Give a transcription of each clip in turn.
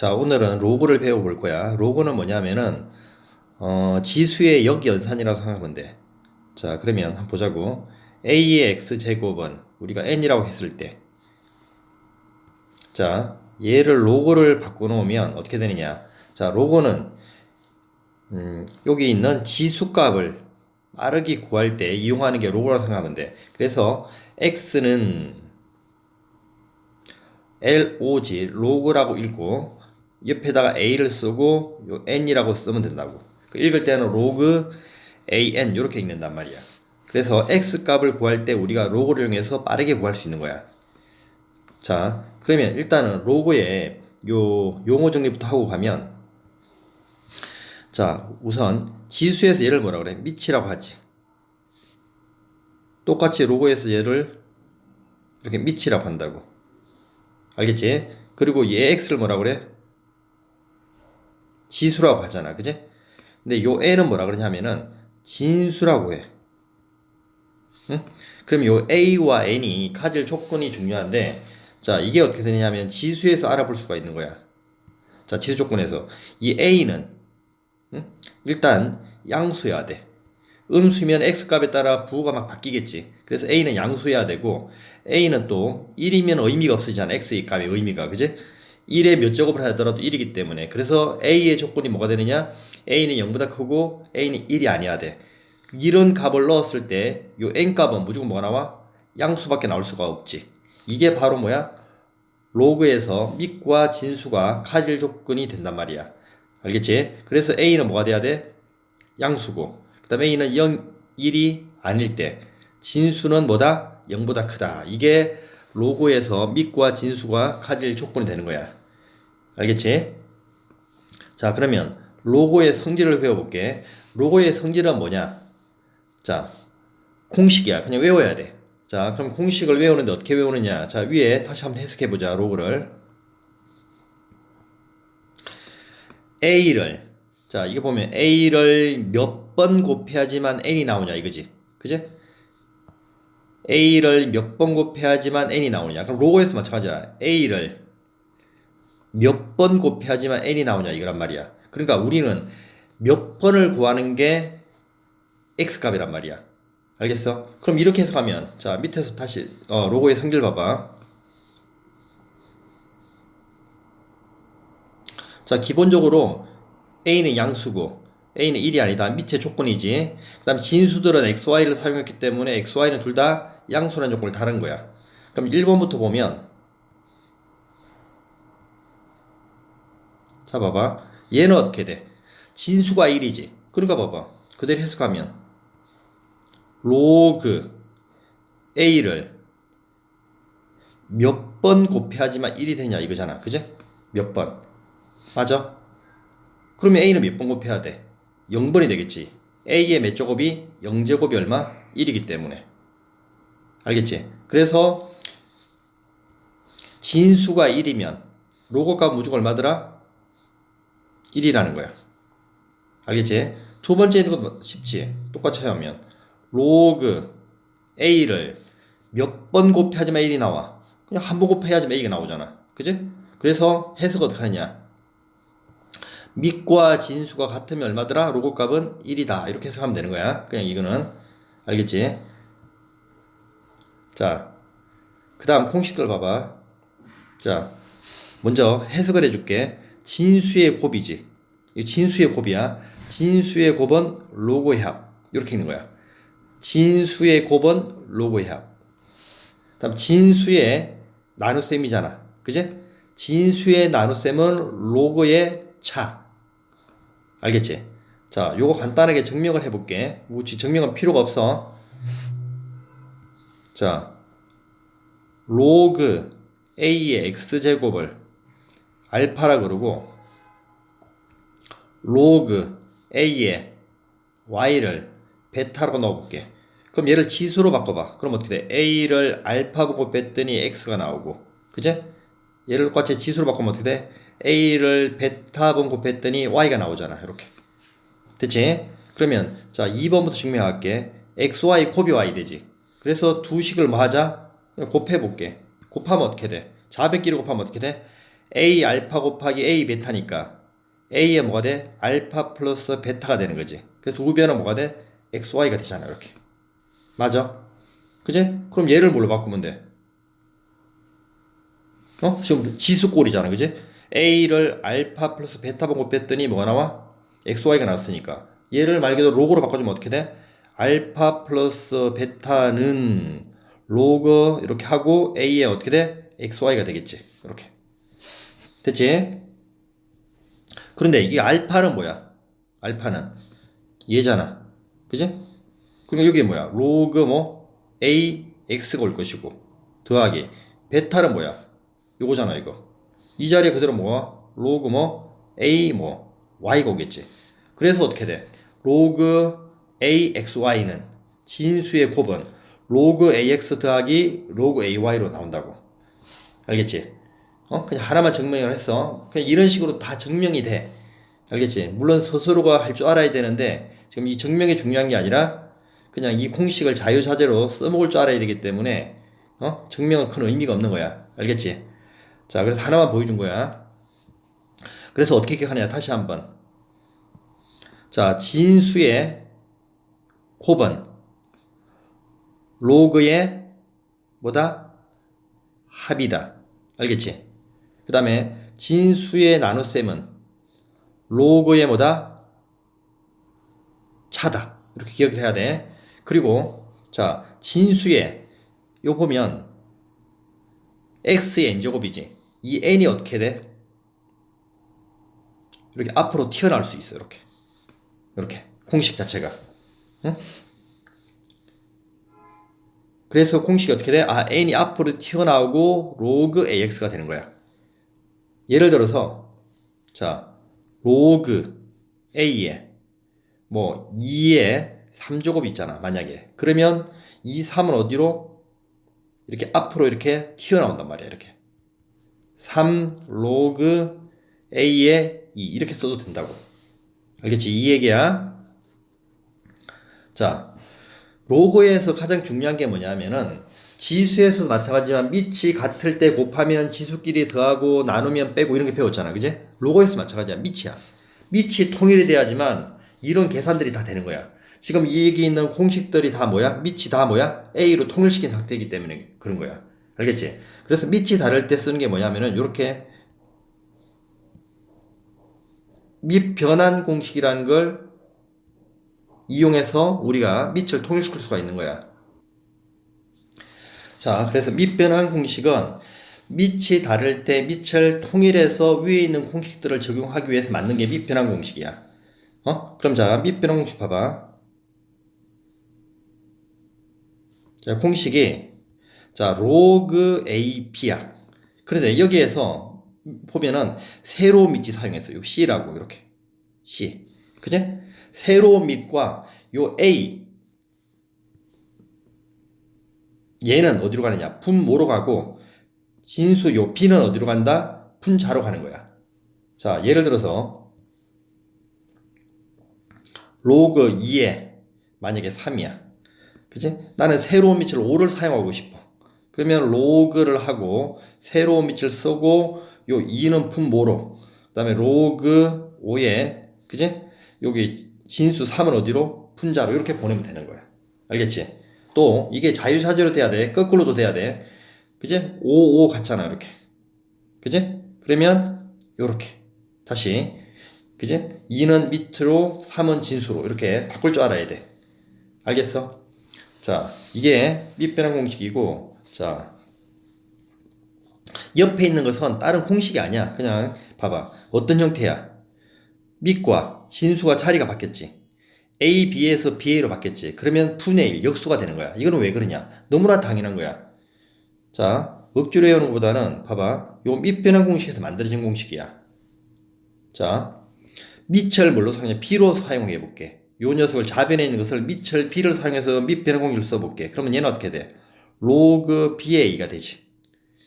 자, 오늘은 로그를 배워볼 거야. 로그는 뭐냐면은, 어, 지수의 역연산이라고 생각하면 돼. 자, 그러면 한번 보자고. a의 x 제곱은 우리가 n이라고 했을 때. 자, 얘를 로그를 바꿔놓으면 어떻게 되느냐. 자, 로그는, 음, 여기 있는 지수값을 빠르게 구할 때 이용하는 게 로그라고 생각하면 돼. 그래서 x는 LOG, 로그라고 읽고, 옆에다가 A를 쓰고, 요 N이라고 쓰면 된다고. 그 읽을 때는 로그 AN, 이렇게 읽는단 말이야. 그래서 X 값을 구할 때 우리가 로그를 이용해서 빠르게 구할 수 있는 거야. 자, 그러면 일단은 로그에 요 용어 정리부터 하고 가면, 자, 우선 지수에서 얘를 뭐라 그래? 밑이라고 하지. 똑같이 로그에서 얘를 이렇게 밑이라고 한다고. 알겠지? 그리고 얘 x를 뭐라 그래? 지수라고 하잖아. 그지? 근데 요 n은 뭐라 그러냐면은 진수라고 해. 응? 그럼 요 a와 n이 가질 조건이 중요한데 자, 이게 어떻게 되냐면 지수에서 알아볼 수가 있는 거야. 자, 지수 조건에서 이 a는 응? 일단 양수여야 돼. 음수면 x값에 따라 부호가 막 바뀌겠지. 그래서 a는 양수여야 되고 a는 또 1이면 의미가 없어지잖아. x의 값의 의미가. 그지? 1에 몇 제곱을 하더라도 1이기 때문에 그래서 a의 조건이 뭐가 되느냐? a는 0보다 크고 a는 1이 아니어야 돼. 이런 값을 넣었을 때 요 n 값은 무조건 뭐가 나와? 양수밖에 나올 수가 없지. 이게 바로 뭐야? 로그에서 밑과 진수가 카질 조건이 된단 말이야. 알겠지? 그래서 a는 뭐가 돼야 돼? 양수고 그 다음에 a는 0, 1이 아닐 때 진수는 뭐다? 0보다 크다. 이게 로고에서 밑과 진수가 가질 조건이 되는 거야. 알겠지? 자, 그러면 로고의 성질을 배워볼게. 로고의 성질은 뭐냐? 자, 공식이야. 그냥 외워야 돼. 자, 그럼 공식을 외우는데 어떻게 외우느냐? 자, 위에 다시 한번 해석해보자. 로고를. A를 자, 이거 보면 A를 몇 번 곱해야지만 N이 나오냐 이거지. 그지? A를 몇 번 곱해야지만 N이 나오냐. 그럼 로고에서 마찬가지야. A를 몇 번 곱해야지만 N이 나오냐 이거란 말이야. 그러니까 우리는 몇 번을 구하는 게 X값이란 말이야. 알겠어? 그럼 이렇게 해석하면 자 밑에서 다시 어, 로고의 성질 봐봐. 자 기본적으로 A는 양수고 A는 1이 아니다. 밑에 조건이지. 그 다음에 진수들은 XY를 사용했기 때문에 XY는 둘 다 양수라는 조건을 다른 거야. 그럼 1번부터 보면 자 봐봐. 얘는 어떻게 돼? 진수가 1이지. 그러니까 봐봐. 그대로 해석하면 로그 A를 몇 번 곱해야지만 1이 되냐 이거잖아. 그지? 몇 번. 맞아? 그러면 A는 몇 번 곱해야 돼? 0번이 되겠지. A의 몇 제곱이 0제곱이 얼마? 1이기 때문에. 알겠지? 그래서 진수가 1이면 로고값 무조건 얼마더라? 1이라는 거야. 알겠지? 두 번째 것도 쉽지? 똑같이 하면 로그 A를 몇 번 곱해야지만 1이 나와. 그냥 한 번 곱해야지만 A가 나오잖아. 그지? 그래서 해석 어떻게 하느냐? 밑과 진수가 같으면 얼마더라? 로고 값은 1이다. 이렇게 해석하면 되는 거야. 그냥 이거는 알겠지? 자, 그 다음 공식들 봐봐. 자, 먼저 해석을 해줄게. 진수의 곱이지. 이 진수의 곱이야. 진수의 곱은 로고의 합. 이렇게 있는 거야. 진수의 곱은 로고의 합. 다음 진수의 나눗셈이잖아. 그지? 진수의 나눗셈은 로고의 차. 알겠지? 자, 요거 간단하게 증명을 해볼게. 뭐지 증명은 필요가 없어. 자, 로그 a의 x제곱을 알파라 그러고 로그 a의 y를 베타로 넣어볼게. 그럼 얘를 지수로 바꿔봐. 그럼 어떻게 돼? a를 알파 보고 뺐더니 x가 나오고, 그제? 얘를 똑같이 지수로 바꾸면 어떻게 돼? a를 베타 번 곱했더니 y가 나오잖아. 이렇게. 됐지? 그러면 자 2번부터 증명할게. xy 곱이 y 되지. 그래서 두 식을 뭐 하자? 곱해볼게. 곱하면 어떻게 돼? 자백끼리 곱하면 어떻게 돼? A 알파 곱하기 A 베타니까 A에 뭐가 돼? 알파 플러스 베타가 되는 거지. 그래서 우변은 뭐가 돼? XY가 되잖아, 이렇게. 맞아? 그지? 그럼 얘를 뭘로 바꾸면 돼? 어? 지금 지수꼴이잖아, 그지? A를 알파 플러스 베타 번호 뺐더니 뭐가 나와? XY가 나왔으니까. 얘를 말 그대로 로그로 바꿔주면 어떻게 돼? 알파 플러스 베타는 로그 이렇게 하고 A에 어떻게 돼? XY가 되겠지. 이렇게. 됐지? 그런데 이 알파는 뭐야? 알파는 얘잖아. 그지? 그럼 여기 뭐야? 로그 뭐 A X가 올 것이고 더하기 베타는 뭐야? 요거잖아 이거. 이 자리에 그대로 뭐 로그 뭐 A 뭐 Y가 오겠지. 그래서 어떻게 돼? 로그 AXY는 진수의 곱은 로그 AX 더하기 로그 AY로 나온다고. 알겠지? 어? 그냥 하나만 증명을 했어. 그냥 이런 식으로 다 증명이 돼. 알겠지? 물론 스스로가 할 줄 알아야 되는데 지금 이 증명이 중요한 게 아니라 그냥 이 공식을 자유자재로 써먹을 줄 알아야 되기 때문에 어? 증명은 큰 의미가 없는 거야. 알겠지? 자, 그래서 하나만 보여준 거야. 그래서 어떻게 기억하냐? 다시 한번. 자, 진수의 곱은 로그의 뭐다? 합이다. 알겠지? 그 다음에 진수의 나눗셈은 로그의 뭐다? 차다. 이렇게 기억을 해야 돼. 그리고 자 진수의 요 보면 x의 n제곱이지. 이 n이 어떻게 돼? 이렇게 앞으로 튀어나올 수 있어. 이렇게. 이렇게. 공식 자체가. 응? 그래서 공식이 어떻게 돼? 아, n이 앞으로 튀어나오고 로그 ax가 되는 거야. 예를 들어서 자, 로그 a에 뭐 2에 3제곱이 있잖아. 만약에. 그러면 이 3은 어디로 이렇게 앞으로 이렇게 튀어나온단 말이야. 이렇게. 3 로그 a에 2 이렇게 써도 된다고. 알겠지? 이 얘기야. 자, 로그에서 가장 중요한 게 뭐냐면은 지수에서도 마찬가지지만 밑이 같을 때 곱하면 지수끼리 더하고 나누면 빼고 이런 게 배웠잖아. 그지? 로그에서 마찬가지야. 밑이야. 밑이 통일이 돼야지만 이런 계산들이 다 되는 거야. 지금 이 얘기 있는 공식들이 다 뭐야? 밑이 다 뭐야? A로 통일시킨 상태이기 때문에 그런 거야. 알겠지? 그래서 밑이 다를 때 쓰는 게 뭐냐면은 이렇게 밑 변환 공식이라는 걸 이용해서 우리가 밑을 통일시킬 수가 있는 거야. 자, 그래서 밑 변환 공식은 밑이 다를 때 밑을 통일해서 위에 있는 공식들을 적용하기 위해서 만든 게 밑 변환 공식이야. 어? 그럼 자, 밑 변환 공식 봐봐. 자, 공식이 자, 로그 AP야. 그런데 여기에서 보면은 세로 밑이 사용했어요. C라고 이렇게. C. 그제? 세로 밑과 요 A 얘는 어디로 가느냐? 분모로 가고 진수 요 B는 어디로 간다? 분자로 가는 거야. 자, 예를 들어서 로그 2에 만약에 3이야. 그지? 나는 새로운 밑을 5를 사용하고 싶어. 그러면 로그를 하고 새로운 밑을 쓰고 요 2는 분모로 그 다음에 로그 5에 그지? 여기 진수 3은 어디로? 분자로 이렇게 보내면 되는 거야. 알겠지? 또 이게 자유자재로 돼야 돼. 거꾸로도 돼야 돼. 그지? 5, 5 같잖아. 이렇게. 그지? 그러면 요렇게. 다시. 그지? 2는 밑으로 3은 진수로 이렇게 바꿀 줄 알아야 돼. 알겠어? 자, 이게 밑변환 공식이고 자. 옆에 있는 것은 다른 공식이 아니야. 그냥 봐봐. 어떤 형태야? 밑과 진수가 자리가 바뀌었지. A, B에서 BA로 바뀌었지. 그러면 분의 1, 역수가 되는 거야. 이거는 왜 그러냐? 너무나 당연한 거야. 자, 억지로 외우는 것보다는 봐봐. 요 밑변환 공식에서 만들어진 공식이야. 자, 밑을 뭘로 사용해? B로 사용해 볼게. 요 녀석을 좌변에 있는 것을 밑을 B를 사용해서 밑변환 공식을 써볼게. 그러면 얘는 어떻게 돼? 로그 BA가 되지.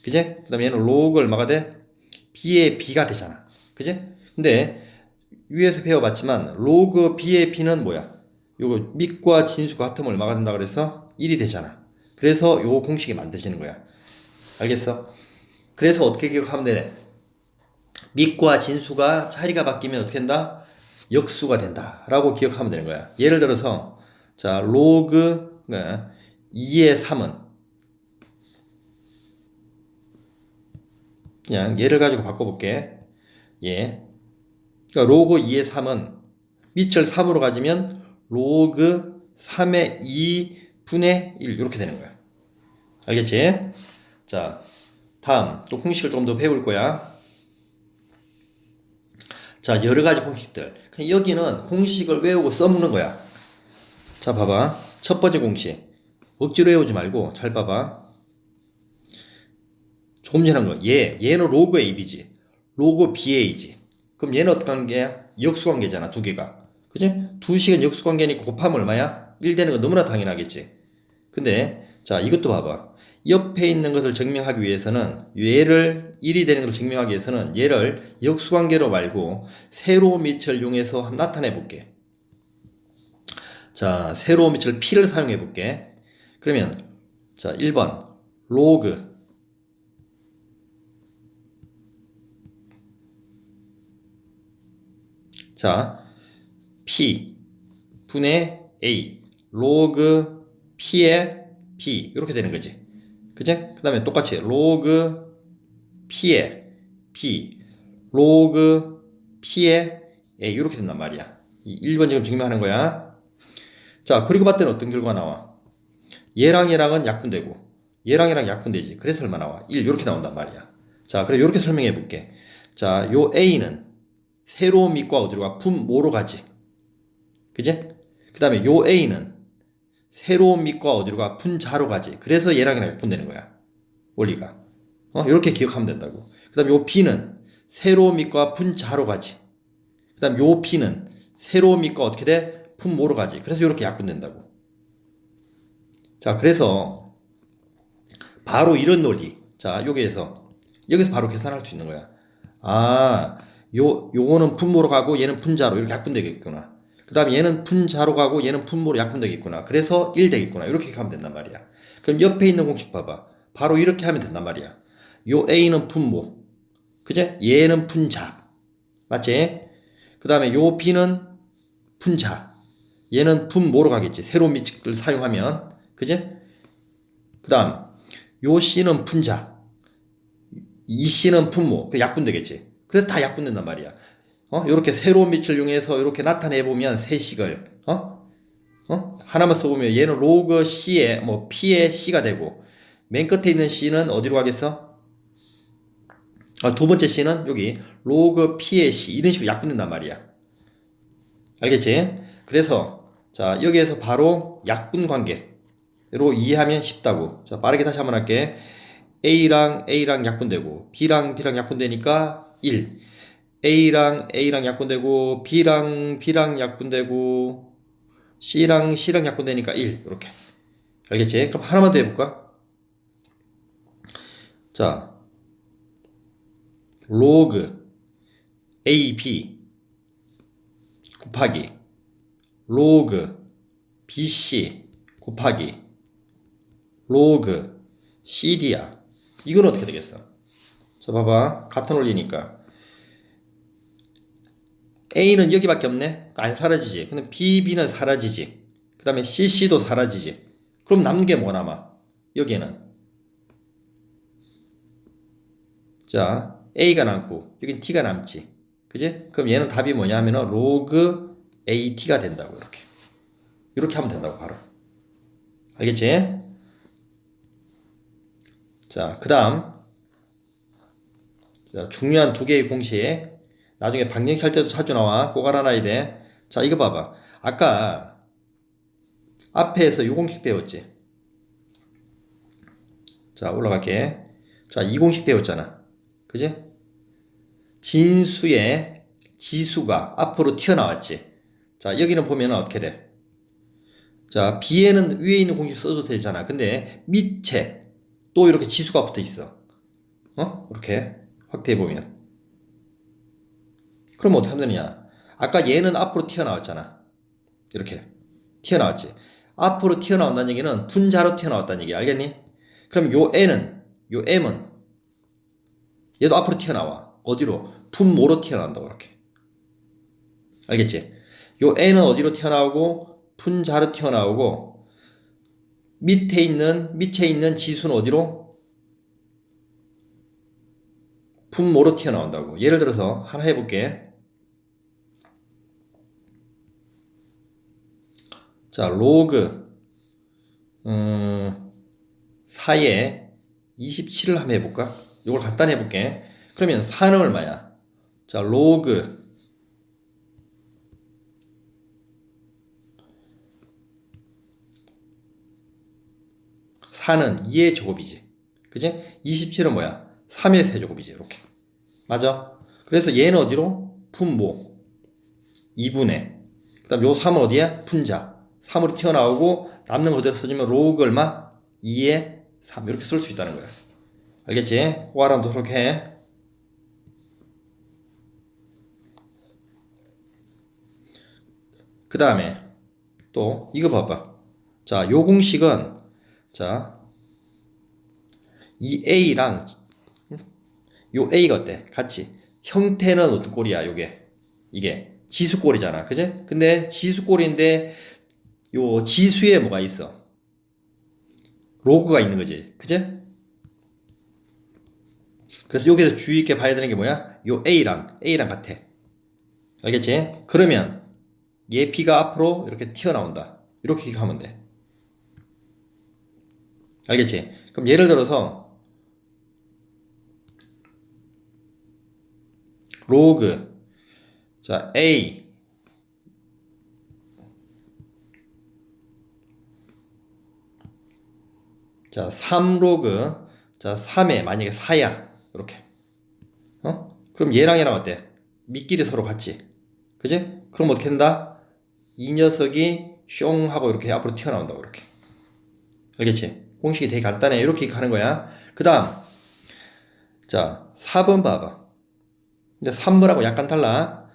그지? 그 다음에 얘는 로그 얼마가 돼? B의 B가 되잖아. 그지? 근데 위에서 배워봤지만 로그 B의 B는 뭐야? 요거 밑과 진수가 같으면 된다 그래서 1이 되잖아. 그래서 요 공식이 만들어지는 거야. 알겠어? 그래서 어떻게 기억하면 되네? 밑과 진수가 자리가 바뀌면 어떻게 된다? 역수가 된다. 라고 기억하면 되는 거야. 예를 들어서, 자, 로그, 네, 2의 3은, 그냥 얘를 가지고 바꿔볼게. 예. 그러니까 로그 2의 3은 밑을 3으로 가지면 로그 3의 2분의 1 이렇게 되는 거야. 알겠지? 자, 다음 또 공식을 좀 더 배울 거야. 자, 여러 가지 공식들. 여기는 공식을 외우고 써먹는 거야. 자, 봐봐. 첫 번째 공식. 억지로 외우지 말고 잘 봐봐. 조금 전에 한 거. 얘, 얘는 로그 AB지. 로그 BA지. 그럼 얘는 어떤 관계야? 역수관계잖아, 두 개가. 그지? 두 식은 역수관계니까 곱하면 얼마야? 1 되는 거 너무나 당연하겠지. 근데, 자, 이것도 봐봐. 옆에 있는 것을 증명하기 위해서는 얘를 1이 되는 것을 증명하기 위해서는 얘를 역수관계로 말고 세로운 밑을 이용해서 한번 나타내 볼게. 자, 세로운 밑을 P를 사용해 볼게. 그러면 자, 1번 로그 자, P 분의 A 로그 P의 P 이렇게 되는 거지. 그지? 그 다음에 똑같이 로그 P의 P 로그 P의 A 이렇게 된단 말이야. 이 1번 지금 증명하는 거야. 자, 그리고 봤더니 어떤 결과가 나와? 얘랑 얘랑은 약분되고 얘랑 얘랑 약분되지. 그래서 얼마 나와? 1 이렇게 나온단 말이야. 자, 그래 이렇게 설명해 볼게. 자, 요 A는 새로운 밑과 어디로 가? 분모로 가지. 그지? 그 다음에 요 A는 새로운 밑과 어디로 가? 분자로 가지. 그래서 얘랑 얘랑 약분되는 거야. 원리가. 어? 이렇게 기억하면 된다고. 그 다음에 요 B는 새로운 밑과 분자로 가지. 그 다음 요 P는 새로운 밑과 어떻게 돼? 분모로 가지. 그래서 이렇게 약분된다고. 자, 그래서 바로 이런 논리. 자, 여기에서 여기서 바로 계산할 수 있는 거야. 아, 요 요거는 분모로 가고 얘는 분자로 이렇게 약분되겠구나. 그 다음에 얘는 분자로 가고 얘는 분모로 약분되겠구나. 그래서 1 되겠구나. 이렇게 하면 된단 말이야. 그럼 옆에 있는 공식 봐봐. 바로 이렇게 하면 된단 말이야. 요 A는 분모. 그제? 얘는 분자. 맞지? 그 다음에 요 B는 분자. 얘는 분모로 가겠지. 새로운 밑을 사용하면. 그제? 그 다음 요 C는 분자. 이 C는 분모. 그 약분되겠지. 그래서 다 약분된단 말이야. 어? 요렇게 새로운 빛을 이용해서 이렇게 나타내 보면 세식을 어? 어? 하나만 써 보면 얘는 로그 C의 뭐 P의 C가 되고 맨 끝에 있는 C는 어디로 가겠어? 아, 두 번째 C는 여기 로그 P의 C 이런 식으로 약분된단 말이야. 알겠지? 그래서 자, 여기에서 바로 약분 관계로 이해하면 쉽다고. 자, 빠르게 다시 한번 할게. A랑 A랑 약분되고 B랑 B랑 약분되니까 1. A랑 A랑 약분되고 B랑 B랑 약분되고 C랑 C랑 약분되니까 1 이렇게 알겠지? 그럼 하나만 더 해볼까? 자 로그 AB 곱하기 로그 BC 곱하기 로그 CD야 이건 어떻게 되겠어? 자 봐봐 같은 원리니까 A는 여기밖에 없네. 안 사라지지. 근데 B, B는 사라지지. 그 다음에 C, C도 사라지지. 그럼 남는 게 뭐 남아? 여기에는. 자, A가 남고, 여긴 T가 남지. 그지? 그럼 얘는 답이 뭐냐 하면은 로그 AT가 된다고, 이렇게. 이렇게 하면 된다고, 바로. 알겠지? 자, 그 다음. 중요한 두 개의 공식. 나중에 방정식 할 때도 자주 나와. 꼭 알아놔야 돼. 자, 이거 봐봐. 아까 앞에서 요 공식 배웠지? 자, 올라갈게. 자, 이 공식 배웠잖아. 그지? 진수의 지수가 앞으로 튀어나왔지. 자, 여기는 보면 어떻게 돼? 자, B에는 위에 있는 공식 써도 되잖아. 근데 밑에 또 이렇게 지수가 붙어 있어. 어? 이렇게 확대해 보면. 그럼 어떻게 하면 되느냐? 아까 얘는 앞으로 튀어나왔잖아. 이렇게. 튀어나왔지. 앞으로 튀어나온다는 얘기는 분자로 튀어나왔다는 얘기 알겠니? 그럼 요 N은, 요 M은 얘도 앞으로 튀어나와. 어디로? 분모로 튀어나온다고 이렇게. 알겠지? 요 N은 어디로 튀어나오고 분자로 튀어나오고 밑에 있는 밑에 있는 지수는 어디로 분모로 튀어나온다고. 예를 들어서 하나 해볼게. 자, 로그 음, 4에 27을 한번 해볼까? 이걸 간단히 해볼게. 그러면 4는 얼마야? 자, 로그 4는 2의 제곱이지. 그지? 27은 뭐야? 3의 세제곱이지. 이렇게. 맞아? 그래서 얘는 어디로? 분모. 2분의. 그 다음 요 3은 어디야? 분자. 3으로 튀어나오고 남는 거 그대로 써주면 로그 얼마? 2의 3. 이렇게 쓸 수 있다는 거야. 알겠지? 호화랑도 그렇게 해. 그 다음에 또 이거 봐봐. 자, 요 공식은 자, 이 A랑 요 A가 어때? 같이 형태는 어떤 꼴이야, 요게? 이게 지수꼴이잖아. 그지? 근데 지수꼴인데 요 지수에 뭐가 있어? 로그가 있는 거지. 그지? 그래서 여기서 주의 있게 봐야 되는 게 뭐야? 요 A랑 A랑 같아. 알겠지? 그러면 얘 B가 앞으로 이렇게 튀어나온다. 이렇게 하면 돼. 알겠지? 그럼 예를 들어서 로그 자 A 자 3로그 자 3에 만약에 4야 이렇게 어? 그럼 얘랑 얘랑 어때? 밑길이 서로 같지 그지? 그럼 어떻게 된다? 이 녀석이 숑 하고 이렇게 앞으로 튀어나온다고 이렇게 알겠지? 공식이 되게 간단해. 이렇게 하는 거야. 그 다음. 자, 4번 봐봐. 이제 3번하고 약간 달라.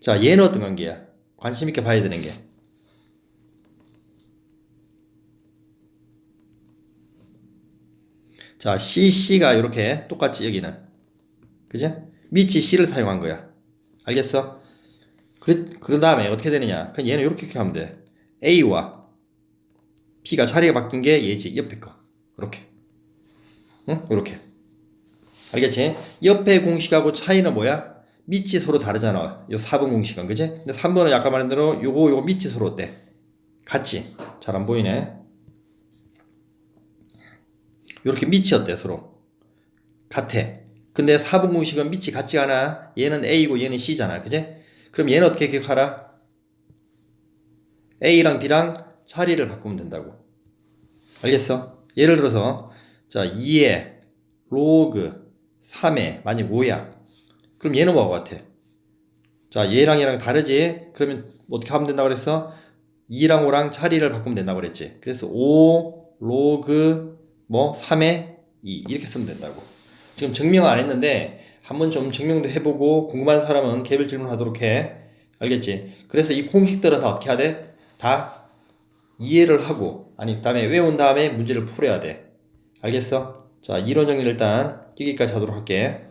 자, 얘는 어떤 관계야? 관심 있게 봐야 되는 게. 자, CC가 이렇게 똑같이 여기는. 그지? 밑이 C를 사용한 거야. 알겠어? 그, 그 다음에 어떻게 되느냐? 그냥 얘는 이렇게 하면 돼. A와 P가 자리가 바뀐 게 얘지 옆에 거 이렇게 응 이렇게 알겠지? 옆에 공식하고 차이는 뭐야? 밑이 서로 다르잖아. 요 4번 공식은 그지 근데 3번은 아까 말한 대로 요거 요거 밑이 서로 어때? 같지 잘 안 보이네. 요렇게 밑이 어때 서로? 같아. 근데 4번 공식은 밑이 같지 않아. 얘는 A고 얘는 C잖아. 그지 그럼 얘는 어떻게 기억하라? A랑 B랑 자리를 바꾸면 된다고. 알겠어? 예를 들어서 자 2에 로그 3에 만약 5야. 그럼 얘는 뭐하고 같아? 자 얘랑 얘랑 다르지? 그러면 어떻게 하면 된다고 그랬어? 2랑 5랑 자리를 바꾸면 된다고 그랬지. 그래서 5 로그 뭐 3에 2 이렇게 쓰면 된다고. 지금 증명 안 했는데 한번 좀 증명도 해보고 궁금한 사람은 개별 질문하도록 해. 알겠지? 그래서 이 공식들은 다 어떻게 해야 돼? 다 이해를 하고 아니 그다음에 외운 다음에 문제를 풀어야 돼. 알겠어? 자 이론 정리 일단 여기까지 하도록 할게.